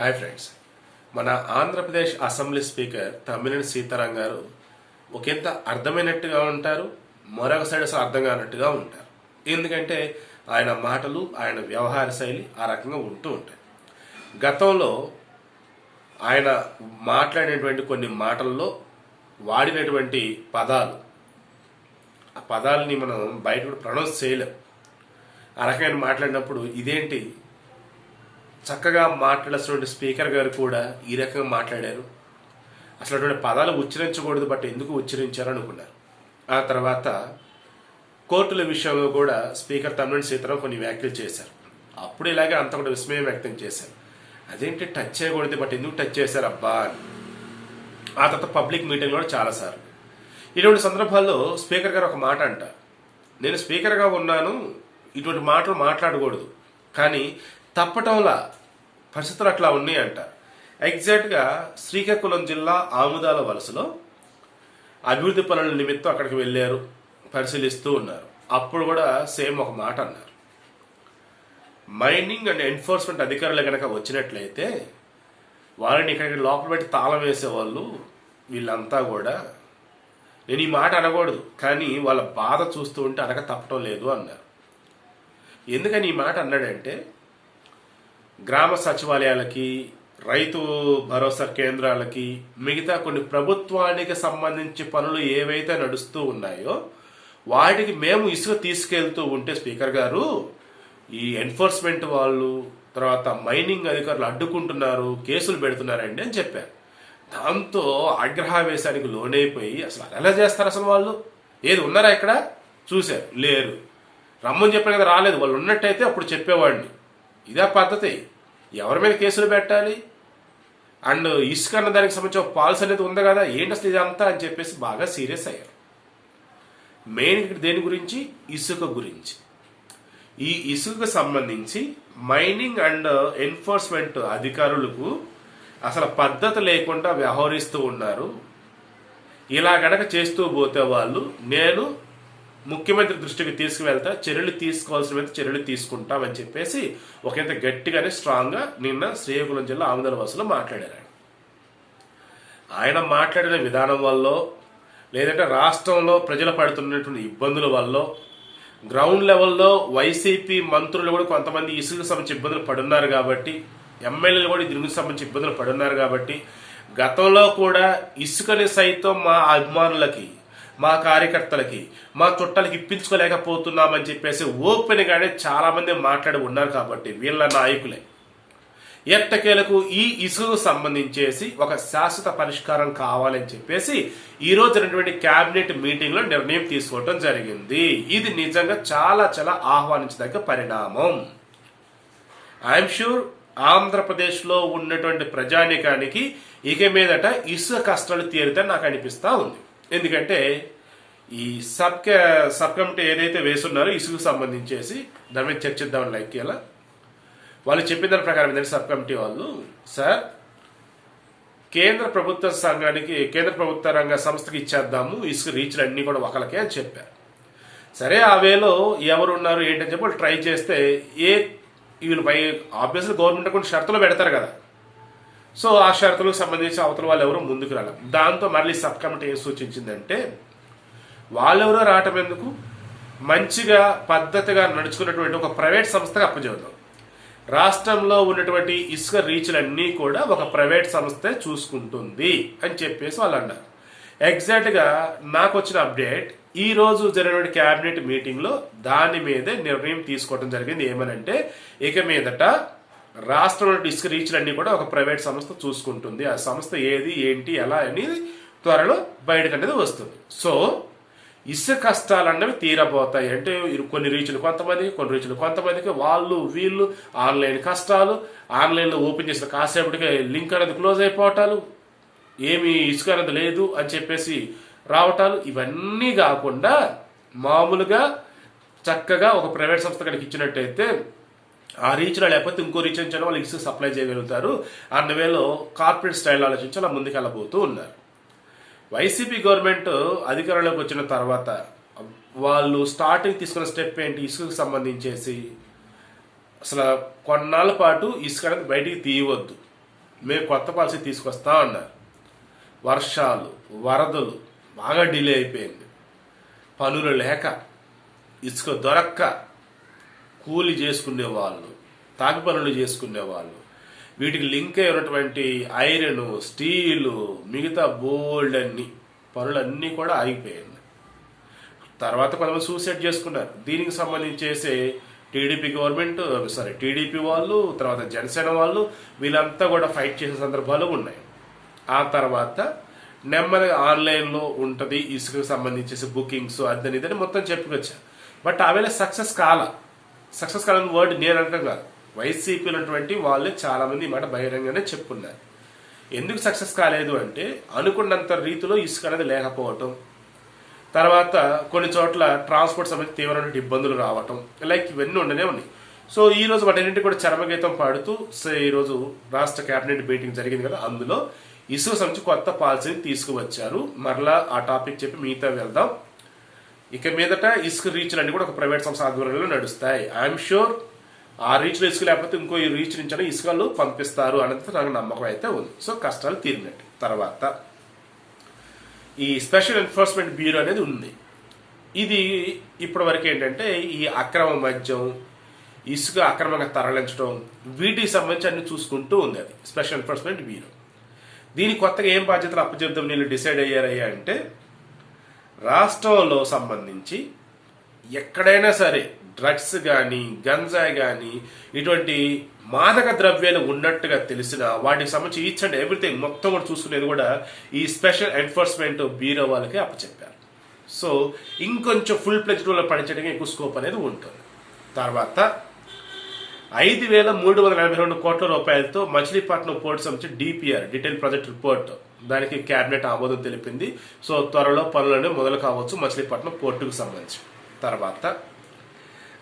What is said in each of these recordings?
Hi friends మన Andhra Pradesh assembly speaker Tammineni Sitaram గారు ఒకంత అర్థమైనట్టుగా ఉంటారు మరొక సైడ్ అసలు అర్థం కానట్టుగా ఉంటారు. ఎందుకంటే ఆయన మాటలు ఆయన వ్యవహార శైలి ఆ రకంగా ఉంటూ ఉంటాయి. గతంలో ఆయన మాట్లాడినటువంటి కొన్ని మాటల్లో వాడినటువంటి పదాలు ఆ పదాలని మనం బయట కూడా ప్రొనౌన్స్ చేయలేం. ఆ రకమైన మాట్లాడినప్పుడు ఇదేంటి? చక్కగా మాట్లాడాల్సినటువంటి స్పీకర్ గారు కూడా ఈ రకంగా మాట్లాడారు. అసలు అటువంటి పదాలు ఉచ్చరించకూడదు బట్ ఎందుకు ఉచ్చరించారు అనుకున్నారు. ఆ తర్వాత కోర్టుల విషయంలో కూడా స్పీకర్ తమిళ సీతారాం కొన్ని వ్యాఖ్యలు చేశారు. అప్పుడు ఇలాగే అంత కూడా విస్మయం వ్యక్తం చేశారు. అదేంటి టచ్ చేయకూడదు బట్ ఎందుకు టచ్ చేశారు అబ్బా అని. ఆ తర్వాత పబ్లిక్ మీటింగ్ కూడా చాలాసార్లు. ఇటువంటి సందర్భాల్లో స్పీకర్ గారు ఒక మాట అంట. నేను స్పీకర్గా ఉన్నాను ఇటువంటి మాటలు మాట్లాడకూడదు. కానీ తప్పటంలా పరిస్థితులు అట్లా ఉన్నాయి అంటారు ఎగ్జాక్ట్గా శ్రీకాకుళం జిల్లా ఆముదాల వలసలో అభివృద్ధి పనుల నిమిత్తం అక్కడికి వెళ్ళారు పరిశీలిస్తూ ఉన్నారు. అప్పుడు కూడా సేమ్ ఒక మాట అన్నారు. మైనింగ్ అండ్ ఎన్ఫోర్స్మెంట్ అధికారులు కనుక వచ్చినట్లయితే వాళ్ళని ఇక్కడికి లోపల పెట్టి తాళం వేసేవాళ్ళు వీళ్ళంతా కూడా నేను ఈ మాట అనకూడదు కానీ వాళ్ళ బాధ చూస్తూ ఉంటే అనక తప్పటం లేదు అన్నారు. ఎందుకని ఈ మాట అన్నాడంటే గ్రామ సచివాలయాలకి రైతు భరోసా కేంద్రాలకి మిగతా కొన్ని ప్రభుత్వానికి సంబంధించి పనులు ఏవైతే నడుస్తూ ఉన్నాయో వాటికి మేము ఇసుక తీసుకెళ్తూ ఉంటే స్పీకర్ గారు ఈ ఎన్ఫోర్స్మెంట్ వాళ్ళు తర్వాత మైనింగ్ అధికారులు అడ్డుకుంటున్నారు కేసులు పెడుతున్నారండి అని చెప్పారు. దాంతో ఆగ్రహావేశానికి లోనైపోయి అసలు అలా ఎలా చేస్తారు అసలు వాళ్ళు? ఏది ఉన్నారా ఇక్కడ? చూశారు. లేరు. రమ్మని చెప్పారు కదా రాలేదు. వాళ్ళు ఉన్నట్టయితే అప్పుడు చెప్పేవాడిని. ఇదే పద్ధతి. ఎవరి మీద కేసులు పెట్టాలి? అండ్ ఇసుక అన్న దానికి సంబంధించిన ఒక పాలసీ అనేది ఉంది కదా? ఏంటి అసలు ఇదంతా అని చెప్పేసి బాగా సీరియస్ అయ్యారు. మెయిన్ దేని గురించి? ఇసుక గురించి. ఈ ఇసుకకు సంబంధించి మైనింగ్ అండ్ ఎన్ఫోర్స్మెంట్ అధికారులకు అసలు పద్ధతి లేకుండా వ్యవహరిస్తూ ఉన్నారు. ఇలా గనక చేస్తూ పోతే వాళ్ళు నేను ముఖ్యమంత్రి దృష్టికి తీసుకువెళ్తా చర్యలు తీసుకోవాల్సిన చర్యలు తీసుకుంటామని చెప్పేసి ఒకంత గట్టిగానే స్ట్రాంగ్గా నిన్న శ్రీకాకుళం జిల్లా ఆముదల బస్సులో మాట్లాడారు ఆయన. ఆయన మాట్లాడిన విధానం వల్ల లేదంటే రాష్ట్రంలో ప్రజలు పడుతున్నటువంటి ఇబ్బందుల వల్ల గ్రౌండ్ లెవెల్లో వైసీపీ మంత్రులు కూడా కొంతమంది ఇసుకు సంబంధించి ఇబ్బందులు పడున్నారు కాబట్టి ఎమ్మెల్యేలు కూడా దీనికి సంబంధించి ఇబ్బందులు పడున్నారు కాబట్టి గతంలో కూడా ఇసుకని సైతం మా అభిమానులకి మా కార్యకర్తలకి మా చుట్టాలకి ఇప్పించుకోలేకపోతున్నామని చెప్పేసి ఓపెన్గానే చాలామంది మాట్లాడి ఉన్నారు కాబట్టి వీళ్ళ నాయకులే. ఎట్టకేలకు ఈ ఇసుకు సంబంధించేసి ఒక శాశ్వత పరిష్కారం కావాలని చెప్పేసి ఈ రోజు జరిగినటువంటి క్యాబినెట్ మీటింగ్లో నిర్ణయం తీసుకోవడం జరిగింది. ఇది నిజంగా చాలా చాలా ఆహ్వానించదగ్గ పరిణామం. ఐఎమ్ షూర్ ఆంధ్రప్రదేశ్లో ఉన్నటువంటి ప్రజానికానికి ఇక మీదట ఇసుక కష్టాలు తీరుతాయని నాకు అనిపిస్తూ ఉంది. ఎందుకంటే ఈ సబ్ సబ్ కమిటీ ఏదైతే వేసున్నారో ఇసుకు సంబంధించేసి దాని మీద చర్చిద్దామని లైక్ ఎలా వాళ్ళు చెప్పిన దాని ప్రకారం ఏంటంటే సబ్ కమిటీ వాళ్ళు సార్ కేంద్ర ప్రభుత్వ సంఘానికి కేంద్ర ప్రభుత్వ రంగ సంస్థకి ఇచ్చేద్దాము ఇసుక రీచ్లు అన్నీ కూడా ఒకలకే అని చెప్పారు. సరే ఆ వేలో ఎవరున్నారు ఏంటని చెప్పి వాళ్ళు ట్రై చేస్తే ఏ వీళ్ళు పై ఆబ్వియస్లీ గవర్నమెంట్ కొన్ని షరతులు పెడతారు కదా. సో ఆ షరతులకు సంబంధించి అవతల వాళ్ళు ఎవరు ముందుకు రావడం దాంతో మళ్ళీ సబ్ కమిటీ ఏం సూచించిందంటే వాళ్ళెవరో రావటం ఎందుకు? మంచిగా పద్ధతిగా నడుచుకున్నటువంటి ఒక ప్రైవేట్ సంస్థగా అప్పచెబుతాం రాష్ట్రంలో ఉన్నటువంటి ఇసుక రీచ్లన్నీ కూడా ఒక ప్రైవేట్ సంస్థే చూసుకుంటుంది అని చెప్పేసి వాళ్ళు అన్నారు. ఎగ్జాక్ట్గా నాకు వచ్చిన అప్డేట్ ఈ రోజు జరిగిన క్యాబినెట్ మీటింగ్లో దాని మీదే నిర్ణయం తీసుకోవడం జరిగింది. ఏమనంటే ఇక మీదట రాష్ట్రంలో డిస్క్ రీచ్లన్నీ కూడా ఒక ప్రైవేట్ సంస్థ చూసుకుంటుంది. ఆ సంస్థ ఏది ఏంటి ఎలా అనేది త్వరలో బయటకు అనేది వస్తుంది. సో ఇసుక కష్టాలు అన్నవి తీరబోతాయి. అంటే కొన్ని రీచులు కొంతమందికి కొన్ని రీచులు కొంతమందికి. వాళ్ళు వీళ్ళు ఆన్లైన్ కష్టాలు ఆన్లైన్లో ఓపెన్ చేసిన కాసేపటికి లింక్ అనేది క్లోజ్ అయిపోవటాలు ఏమి ఇసుక అనేది లేదు అని చెప్పేసి రావటాలు ఇవన్నీ కాకుండా మామూలుగా చక్కగా ఒక ప్రైవేట్ సంస్థ కనుక ఇచ్చినట్టయితే ఆ రీచ్లో లేకపోతే ఇంకో రీచ్ నుంచి వాళ్ళు ఇసుక సప్లై చేయగలుగుతారు. అన్న వేలో కార్పొరేట్ స్టైల్ ఆలోచించి అలా ముందుకెళ్ళబోతూ ఉన్నారు. వైసీపీ గవర్నమెంట్ అధికారంలోకి వచ్చిన తర్వాత వాళ్ళు స్టార్టింగ్ తీసుకున్న స్టెప్ ఏంటి? ఇసుకకు సంబంధించేసి అసలు కొన్నాళ్ళ పాటు ఇసుక అనేది బయటికి తీయవద్దు. మేము కొత్త పాలసీ తీసుకొస్తా అన్నారు. వర్షాలు వరదలు బాగా డిలే అయిపోయింది. పనులు లేక ఇసుక దొరక్క కూలి చేసుకునే వాళ్ళు తాగి పనులు చేసుకునే వాళ్ళు వీటికి లింక్ అయినటువంటి ఐరన్ స్టీలు మిగతా బోల్డ్ అన్ని పనులన్నీ కూడా ఆగిపోయాయి తర్వాత కొంతమంది సూసైడ్ చేసుకున్నారు. దీనికి సంబంధించేసే టీడీపీ గవర్నమెంట్ సారీ టీడీపీ వాళ్ళు తర్వాత జనసేన వాళ్ళు వీళ్ళంతా కూడా ఫైట్ చేసే సందర్భాలు ఉన్నాయి. ఆ తర్వాత నెమ్మదిగా ఆన్లైన్లో ఉంటుంది ఇసుకకు సంబంధించేసి బుకింగ్స్ అదని ఇదని మొత్తం చెప్పుకొచ్చారు బట్ అవేళ సక్సెస్ కాలా. సక్సెస్ కాలని వర్డ్ నేను అంటాం కాదు. వైసీపీ ఉన్నటువంటి వాళ్ళే చాలా మంది ఈ మాట బహిరంగానే చెప్పున్నారు. ఎందుకు సక్సెస్ కాలేదు అంటే అనుకున్నంత రీతిలో ఇసుక అనేది లేకపోవటం తర్వాత కొన్ని చోట్ల ట్రాన్స్పోర్ట్ సంబంధించి తీవ్రమైన ఇబ్బందులు రావటం లైక్ ఇవన్నీ ఉండనే ఉన్నాయి. సో ఈ రోజు వాటన్నింటి కూడా చరమగీతం పాడుతూ సో ఈ రోజు రాష్ట్ర కేబినెట్ మీటింగ్ జరిగింది కదా అందులో ఇసుక సంబంధించి కొత్త పాలసీని తీసుకువచ్చారు. మరలా ఆ టాపిక్ చెప్పి మిగతా వెళ్దాం. ఇక మీదట ఇసుక రీచ్లు అన్ని కూడా ఒక ప్రైవేట్ సంస్థ ఆధ్వర్యంలో నడుస్తాయి. ఐఎమ్ షూర్ ఆ రీచ్లో ఇసుక లేకపోతే ఇంకో ఈ రీచ్ నుంచి ఇసుకలు పంపిస్తారు అనేది నాకు నమ్మకం అయితే ఉంది. సో కష్టాలు తీరినట్టు. తర్వాత ఈ స్పెషల్ ఎన్ఫోర్స్మెంట్ బ్యూరో అనేది ఉంది. ఇది ఇప్పటి వరకు ఏంటంటే ఈ అక్రమ మద్యం ఇసుక అక్రమంగా తరలించడం వీటికి సంబంధించి అన్ని చూసుకుంటూ ఉంది అది. స్పెషల్ ఎన్ఫోర్స్మెంట్ బ్యూరో దీని కొత్తగా ఏం బాధ్యతలు అప్పచెప్దాం వీళ్ళు డిసైడ్ అయ్యారయ్యా అంటే రాష్ట్రంలో సంబంధించి ఎక్కడైనా సరే డ్రగ్స్ కానీ గంజాయి కానీ ఇటువంటి మాదక ద్రవ్యాలు ఉన్నట్టుగా తెలిసిన వాటికి సంబంధించి ఈచ్ అండ్ ఎవ్రీథింగ్ మొత్తం కూడా చూసుకునేది కూడా ఈ స్పెషల్ ఎన్ఫోర్స్మెంట్ బ్యూరో వాళ్ళకి అప్పచెప్పారు. సో ఇంకొంచెం ఫుల్ ప్లెజ్ రోల్ పనిచేయడానికి ఎక్కువ స్కోప్ అనేది ఉంటుంది. తర్వాత ఐదు వేల మూడు వందల నలభై రెండు కోట్ల రూపాయలతో మచిలీపట్నం పోర్టు సంబంధించి డిపిఆర్ డీటెయిల్ ప్రాజెక్ట్ రిపోర్ట్. దానికి కేబినెట్ ఆమోదం తెలిపింది. సో త్వరలో పనులను మొదలు కావచ్చు మచిలీపట్నం పోర్టుకు సంబంధించి. తర్వాత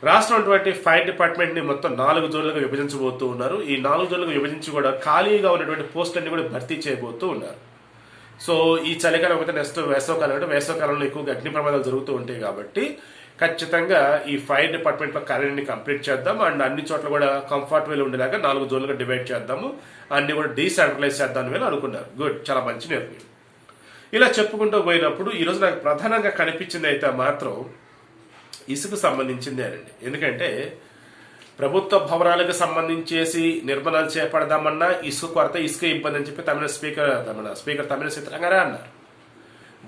రాష్ట్రం ఉన్నటువంటి ఫైర్ డిపార్ట్మెంట్ని మొత్తం నాలుగు జోన్లుగా విభజించబోతూ ఉన్నారు. ఈ నాలుగు జోన్లుగా విభజించి కూడా ఖాళీగా ఉన్నటువంటి పోస్టులన్నీ కూడా భర్తీ చేయబోతూ ఉన్నారు. సో ఈ చలికాలం అయితే నెక్స్ట్ వేసవకాలం అంటే వేసవకాలంలో ఎక్కువగా అగ్ని ప్రమాదాలు జరుగుతూ ఉంటాయి కాబట్టి ఖచ్చితంగా ఈ ఫైర్ డిపార్ట్మెంట్లో కంప్లీట్ చేద్దాం. అండ్ అన్ని చోట్ల కూడా కంఫర్టబుల్ ఉండేలాగా నాలుగు జోన్లుగా డివైడ్ చేద్దాము. అన్ని కూడా డీసెంట్రలైజ్ చేద్దాం అని అనుకున్నారు. గుడ్ చాలా మంచి నిర్ణయం. ఇలా చెప్పుకుంటూ పోయినప్పుడు ఈరోజు నాకు ప్రధానంగా కనిపించింది అయితే మాత్రం ఇసుకు సంబంధించిందేనండి ఎందుకంటే ప్రభుత్వ భవనాలకు సంబంధించేసి నిర్మాణాలు చేపడదామన్నా ఇసుక కొరత ఇసుక ఇబ్బంది అని చెప్పి తమిళ స్పీకర్ తమిళ స్పీకర్ తమిళ సీతారామగారే అన్నారు.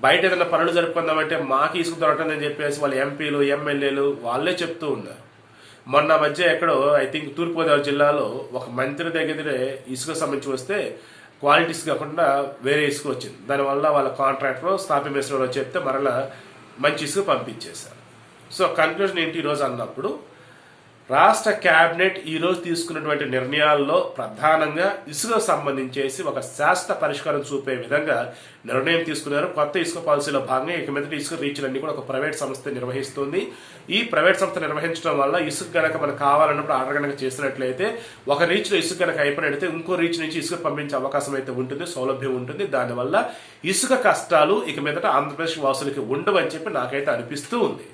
బయట ఏదైనా పనులు జరుపుకుందామంటే మాకు ఇసుక దొరకదని చెప్పేసి వాళ్ళ ఎంపీలు ఎమ్మెల్యేలు వాళ్ళే చెప్తూ ఉన్నారు. మొన్న మధ్య ఎక్కడో ఐ థింక్ తూర్పుగోదావరి జిల్లాలో ఒక మంత్రి దగ్గరే ఇసుక సంబంధించి వస్తే క్వాలిటీస్ కాకుండా వేరే ఇసుక వచ్చింది. దానివల్ల వాళ్ళ కాంట్రాక్టర్ స్థాపి మేస్త్రిలో చెప్తే మరలా మంచి ఇసుక పంపించేశారు. సో కన్క్లూజన్ ఏంటి ఈరోజు అన్నప్పుడు రాష్ట్ర కేబినెట్ ఈ రోజు తీసుకున్నటువంటి నిర్ణయాల్లో ప్రధానంగా ఇసుక సంబంధించేసి ఒక శాశ్వత పరిష్కారం చూపే విధంగా నిర్ణయం తీసుకున్నారు. కొత్త ఇసుక పాలసీలో భాగంగా ఇక మీదట ఇసుక రీచ్లన్నీ కూడా ఒక ప్రైవేట్ సంస్థ నిర్వహిస్తుంది. ఈ ప్రైవేట్ సంస్థ నిర్వహించడం వల్ల ఇసుక గనక మనకు కావాలన్నప్పుడు ఆర్డర్ గనక చేసినట్లయితే ఒక రీచ్లో ఇసుక గనక అయిపోయినట్లయితే ఇంకో రీచ్ నుంచి ఇసుక పంపించే అవకాశం అయితే ఉంటుంది సౌలభ్యం ఉంటుంది. దానివల్ల ఇసుక కష్టాలు ఇక మీదట ఆంధ్రప్రదేశ్ వాసులకి ఉండవని చెప్పి నాకైతే అనిపిస్తూ ఉంది.